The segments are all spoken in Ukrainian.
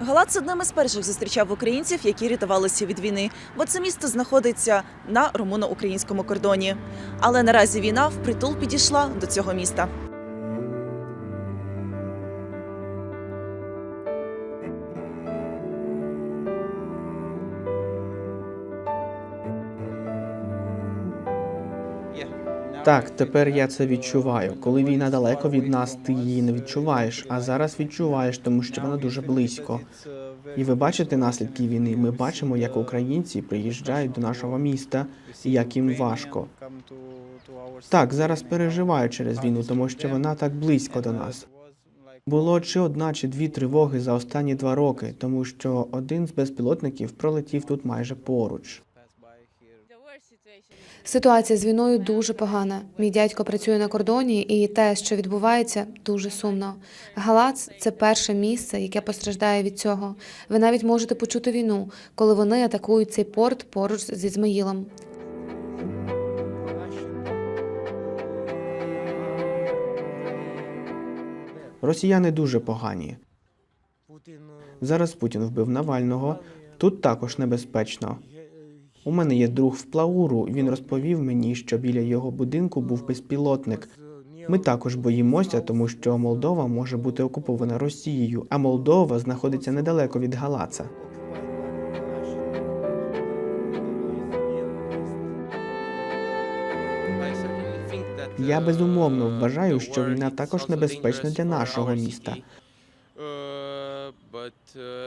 Галац одним із перших зустрічав українців, які рятувалися від війни, бо це місто знаходиться на румуно-українському кордоні. Але наразі війна впритул підійшла до цього міста. Так, тепер я це відчуваю. Коли війна далеко від нас, ти її не відчуваєш, а зараз відчуваєш, тому що вона дуже близько. І ви бачите наслідки війни. Ми бачимо, як українці приїжджають до нашого міста і як їм важко. Так, зараз переживаю через війну, тому що вона так близько до нас. Було чи одна, чи дві тривоги за останні два роки, тому що один з безпілотників пролетів тут майже поруч. Ситуація з війною дуже погана. Мій дядько працює на кордоні, і те, що відбувається, дуже сумно. Галац це перше місце, яке постраждає від цього. Ви навіть можете почути війну, коли вони атакують цей порт поруч з Ізмаїлом. Росіяни дуже погані. Зараз Путін вбив Навального. Тут також небезпечно. У мене є друг в Плауру. Він розповів мені, що біля його будинку був безпілотник. Ми також боїмося, тому що Молдова може бути окупована Росією, а Молдова знаходиться недалеко від Галаца. Я безумовно вважаю, що війна також небезпечна для нашого міста.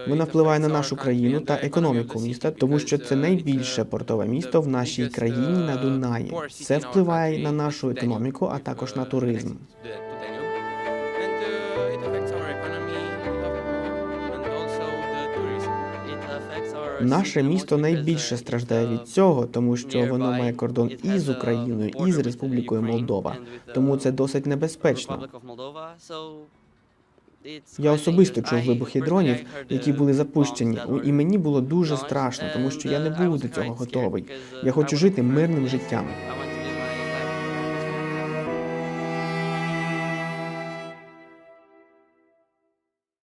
Вона впливає на нашу країну та економіку міста, тому що це найбільше портове місто в нашій країні на Дунаї. Це впливає на нашу економіку, а також на туризм. Наше місто найбільше страждає від цього, тому що воно має кордон і з Україною, і з Республікою Молдова. Тому це досить небезпечно. Я особисто чув вибухи дронів, які були запущені, і мені було дуже страшно, тому що я не був до цього готовий. Я хочу жити мирним життям.